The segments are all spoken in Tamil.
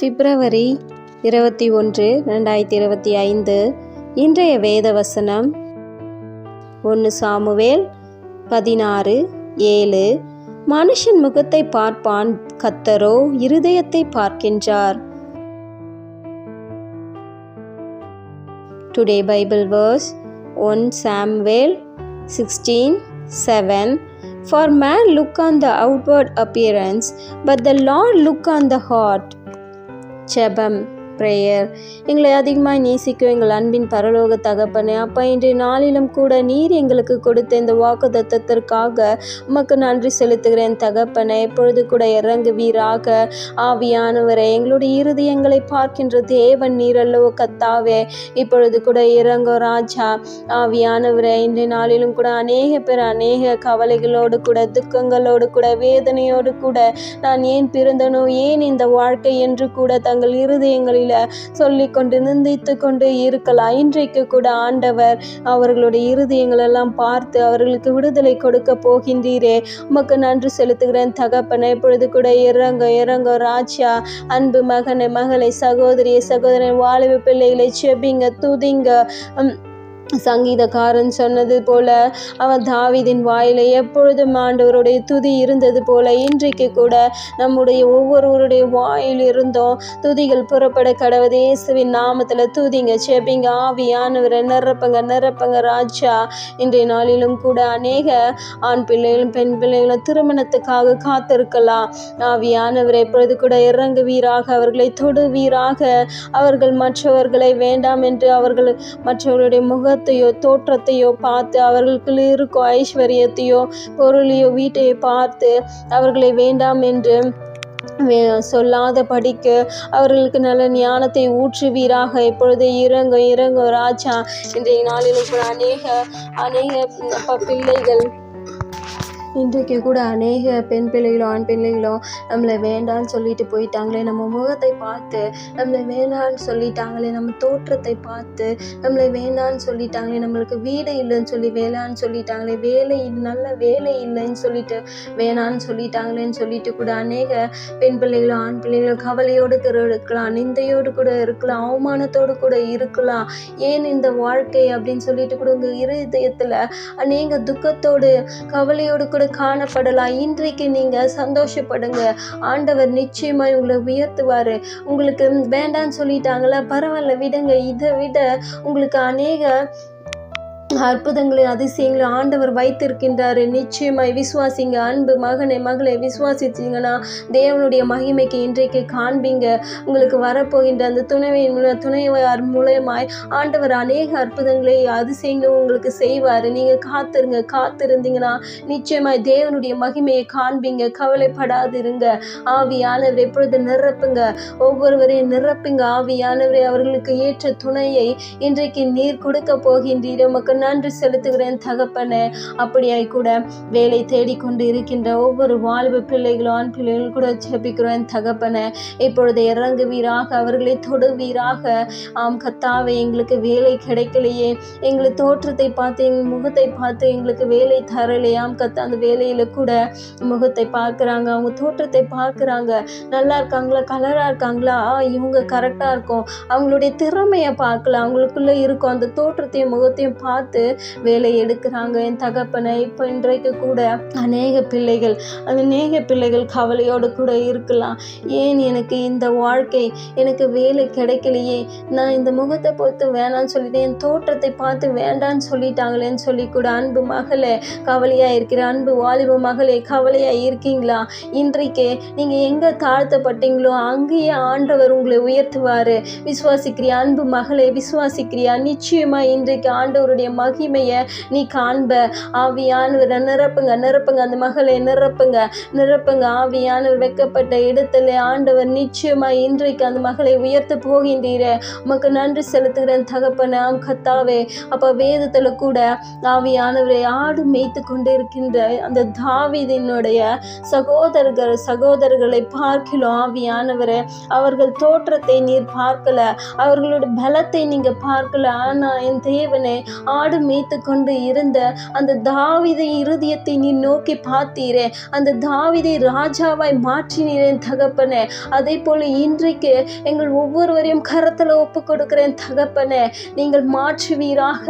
பிப்ரவரி இருபத்தி ஒன்று ரெண்டாயிரத்தி இருபத்தி ஐந்து. இன்றைய வேத வசனம் ஒன்று சாமுவேல் பதினாறு ஏழு. மனுஷன் முகத்தை பார்ப்பான் கத்தரோ இருதயத்தை பார்க்கின்றார். Today Bible verse one Samuel sixteen seven for man look on the outward appearance but the Lord look on the heart ஜெபம் ப்ரேயர் எங்களை அதிகமாக நேசிக்கும் எங்கள் அன்பின் பரலோக தகப்பனே அப்பா இன்றைய நாளிலும் கூட நீர் எங்களுக்கு கொடுத்த இந்த வாக்கு தத்தத்திற்காக உமக்கு நன்றி செலுத்துகிறேன் தகப்பனை. எப்பொழுது கூட இறங்குவீராக. ஆவியானவரை எங்களுடைய இருதயங்களை பார்க்கின்ற தேவன் நீர் அல்லவோ கத்தாவே. இப்பொழுது கூட இறங்கோ ராஜா. ஆவியானவரை இன்றைய நாளிலும் கூட அநேக பேர் அநேக கவலைகளோடு கூட துக்கங்களோடு கூட வேதனையோடு கூட நான் ஏன் பிறந்தனோ ஏன் இந்த வாழ்க்கை என்று கூட தங்கள் இருதயங்களில் சொல்லி கொண்டு நிந்தித்து கொண்டு இருக்கலாம். இன்றைக்கு கூட ஆண்டவர் அவர்களுடைய இருதயங்கள் எல்லாம் பார்த்து அவர்களுக்கு விடுதலை கொடுக்க போகின்றீரே. உமக்கு நன்றி செலுத்துகிறேன் தகப்பனை. இப்பொழுது கூட இறங்க இறங்க ராஜா அன்பு மகனை மகளை சகோதரியை சகோதரன் வாலிப பிள்ளைகளை செபிங்க துதிங்க. சங்கீதக்காரன் சொன்னது போல அவர் தாவிதின் வாயில எப்பொழுதும் ஆண்டவருடைய துதி இருந்தது போல இன்றைக்கு கூட நம்முடைய ஒவ்வொருவருடைய வாயில் இருந்தும் துதிகள் புறப்பட கடவுது இயேசுவின் நாமத்தில் துதிங்க செபிங்க ஆவியானவரை நிரப்பங்க நிரப்பங்க ராஜா. இன்றைய நாளிலும் கூட அநேக ஆண் பிள்ளைகளும் பெண் பிள்ளைகளும் திருமணத்துக்காக காத்திருக்கலாம். ஆவியானவர் எப்பொழுது கூட இறங்குவீராக அவர்களை தொடுவீராக. அவர்கள் மற்றவர்களை வேண்டாம் என்று அவர்கள் மற்றவர்களுடைய முகத்தையோ தோற்றத்தையோ பார்த்து அவர்களுக்கு இருக்கும் ஐஸ்வர்யத்தையோ பொருளையோ வீட்டையோ பார்த்து அவர்களை வேண்டாம் என்று சொல்லாத படிக்க அவர்களுக்கு நல்ல ஞானத்தை ஊற்றுவீராக. இப்பொழுது இறங்க இறங்க ராஜா. இன்றைய நாளிலும் கூட அநேக அநேக பிள்ளைகள் இன்றைக்கு கூட அநேக பெண் பிள்ளைகளோ ஆண் பிள்ளைகளோ நம்மளை வேண்டான்னு சொல்லிட்டு போயிட்டாங்களே. நம்ம முகத்தை பார்த்து நம்மளை வேண்டான்னு சொல்லிட்டாங்களே. நம்ம தோற்றத்தை பார்த்து நம்மளை வேண்டான்னு சொல்லிட்டாங்களே. நம்மளுக்கு வீடு இல்லைன்னு சொல்லி வேணான்னு சொல்லிட்டாங்களே. வேலை நல்ல வேலை இல்லைன்னு சொல்லிட்டு வேணான்னு சொல்லிட்டாங்களேன்னு சொல்லிட்டு கூட அநேக பெண் பிள்ளைகளோ ஆண் பிள்ளைகளோ கவலையோடு கூட இருக்கலாம். நிந்தையோடு கூட இருக்கலாம். அவமானத்தோடு கூட இருக்கலாம். ஏன் இந்த வாழ்க்கை அப்படின்னு சொல்லிட்டு கூட உங்கள் இருதயத்தில் அநேக துக்கத்தோடு கவலையோடு கூட காணப்படலாம். இன்றைக்கு நீங்கள் சந்தோஷப்படுங்க. ஆண்டவர் நிச்சயமாய் உங்களை உயர்த்துவார். உங்களுக்கு வேண்டான்னு சொல்லிட்டாங்களா? பரவாயில்ல விடுங்க. இதை விட உங்களுக்கு அநேக அற்புதங்களை அதிசயங்களை ஆண்டவர் வைத்திருக்கின்றார். நிச்சயமாய் விசுவாசிங்க அன்பு மகனை மகளை விசுவாசிச்சிங்கன்னா தேவனுடைய மகிமைக்கு இன்றைக்கு காண்பீங்க. உங்களுக்கு வரப்போகின்ற அந்த துணைவின் மூலம் துணைவார் மூலயமாய் ஆண்டவர் அநேக அற்புதங்களை அதிசயங்களும் உங்களுக்கு செய்வார். நீங்கள் காத்திருங்க காத்திருந்தீங்கன்னா நிச்சயமாய் தேவனுடைய மகிமையை காண்பீங்க. கவலைப்படாதிருங்க. ஆவியானவர் எப்பொழுது நிரப்புங்க? ஒவ்வொருவரையும் நிரப்புங்க. ஆவியானவரை அவர்களுக்கு ஏற்ற துணையை இன்றைக்கு நீர் கொடுக்க போகின்றீர். மக்கள் நன்றி செலுத்துகிறேன் தகப்பனே. அப்படியாய் கூட வேலை தேடிக்கொண்டு இருக்கின்ற ஒவ்வொரு வாழ்வு பிள்ளைகளும் ஆண் பிள்ளைகளும் கூட ஜெபிக்கிறேன் தகப்பனே. இப்பொழுது இறங்குவீராக அவர்களை தொடுவீராக. ஆம் கத்தாவே எங்களுக்கு வேலை கிடைக்கலையே. எங்களை தோற்றத்தை பார்த்து எங்கள் முகத்தை பார்த்து எங்களுக்கு வேலை தரலையாம் கத்தா அந்த வேலையில் கூட முகத்தை பார்க்குறாங்க. அவங்க தோற்றத்தை பார்க்குறாங்க. நல்லா இருக்காங்களா? கலராக இருக்காங்களா? ஆ, இவங்க கரெக்டாக இருக்கும். அவங்களுடைய திறமையை பார்க்கலாம். அவங்களுக்குள்ளே இருக்கும் அந்த தோற்றத்தையும் முகத்தையும் பார்த்து வேலை எடுக்கிறாங்க. என் தகப்பனை இப்போ இன்றைக்கு கூட அநேக பிள்ளைகள் அநேக பிள்ளைகள் கவலையோடு கூட இருக்கலாம். ஏன் எனக்கு இந்த வாழ்க்கை எனக்கு வேலை கிடைக்கலையே? நான் இந்த முகத்தை பொறுத்து வேணான்னு சொல்லிட்டு என் தோற்றத்தை பார்த்து வேண்டான்னு சொல்லிட்டாங்களேன்னு சொல்லி கூட அன்பு மகளே கவலையாக இருக்கிற அன்பு வாலிப மகளே கவலையாக இருக்கீங்களா? இன்றைக்கே நீங்கள் எங்கே தாழ்த்தப்பட்டீங்களோ அங்கேயே ஆண்டவர் உங்களை உயர்த்துவார். விசுவாசிக்கிறியா அன்பு மகளே விசுவாசிக்கிறியா? நிச்சயமாக இன்றைக்கு ஆண்டவருடைய மகிமையை நீ காண்ப. ஆவியானவர் நிரப்புங்க நிரப்புங்க அந்த மகளை நிரப்புங்க. நிரப்புங்க ஆவியானவர் வைக்கப்பட்ட இடத்துல ஆண்டவர் நிச்சயமாக இன்றைக்கு அந்த மகளை உயர்த்த போகின்றீரே. உமக்கு நன்றி செலுத்துகிறேன் தகப்பனே கத்தாவே அப்போ வேதத்தில் கூட ஆவியானவரை ஆடு மேய்த்து கொண்டு இருக்கின்ற அந்த தாவிதினுடைய சகோதரர்கள் சகோதரர்களை பார்க்கலாம் ஆவியானவரே அவர்கள் தோற்றத்தை நீர் பார்க்கல. அவர்களோட பலத்தை நீங்க பார்க்கல. ஆனா என் தேவனே ஆடு ஆடு மேய்த்து கொண்டு இருந்த அந்த தாவிதை இருதயத்தை நீ நோக்கி பார்த்தீரே. அந்த தாவிதை ராஜாவாய் மாற்றினீரேன் தகப்பனே. அதே போல இன்றைக்கு எங்கள் ஒவ்வொருவரையும் கரத்தில் ஒப்பு கொடுக்கிறேன் தகப்பனே. நீங்கள் மாற்றுவீராக.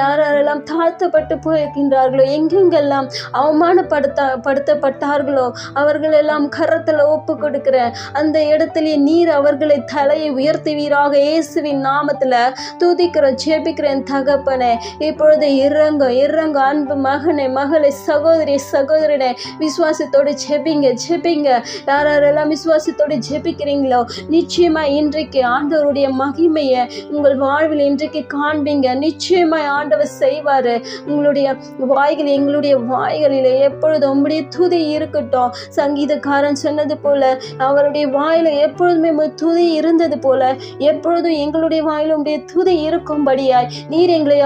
யாரெல்லாம் தாழ்த்தப்பட்டு போயிருக்கின்றார்களோ எங்கெங்கெல்லாம் அவமானப்படுத்த படுத்தப்பட்டார்களோ அவர்களெல்லாம் கரத்துல கரத்தில் ஒப்பு கொடுக்கிறேன் அந்த இடத்திலே நீர் அவர்களை தலையை உயர்த்துவீராக. இயேசுவின் நாமத்தில் துதிக்கிற ஜெபிக்கிறேன் தகப்பனே. இப்பொழுது இறங்க இறங்க அன்பு மகனே மகளை சகோதரி சகோதரனே விசுவாசத்தோடு ஜெபிங்க ஜெபிங்க. யார் யாரெல்லாம் விசுவாசத்தோடு ஜெபிக்கிறீங்களோ நிச்சயமாக இன்றைக்கு ஆண்டவருடைய மகிமையை உங்கள் வாழ்வில் இன்றைக்கு காண்பீங்க. நிச்சயமாய் ஆண்டவர் செய்வார். உங்களுடைய வாய்கள் எங்களுடைய வாய்களில் எப்பொழுதும் உங்களுடைய துதி இருக்கட்டும். சங்கீதக்காரன் சொன்னது போல அவருடைய வாயில் எப்பொழுதுமே துதி இருந்தது போல எப்பொழுதும் எங்களுடைய வாயிலும் உடைய துதி இருக்கும்படியாய் நீர் எங்களை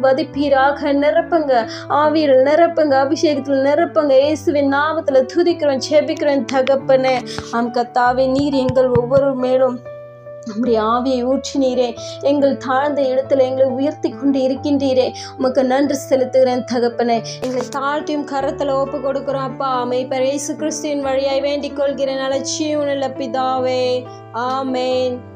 வதிப்பீராக. நிரப்புங்க. ஆவியில் நிரப்புங்க. அபிஷேகத்தில் நிரப்புங்க. இயேசுவின் நாமத்தில் துதிக்கிறோம் செபிக்கிறோம் தகப்பனே. ஆம் கத்தாவே நீர் எங்கள் ஒவ்வொரு மேலும் நம்முடைய ஆவியை ஊற்றினீரே. எங்கள் தாழ்ந்த இடத்துல எங்களை உயர்த்தி கொண்டு இருக்கின்றீரே. உமக்கு நன்றி செலுத்துகிறேன் தகப்பனே. எங்களை தாழ்த்தியும் கரத்தில் ஒப்பு கொடுக்குறோம் அப்பா. அமைப்பர் இயேசு கிறிஸ்துவின் வழியாய் வேண்டிக் கொள்கிறேன். அலட்சியம் பிதாவே. ஆமேன்.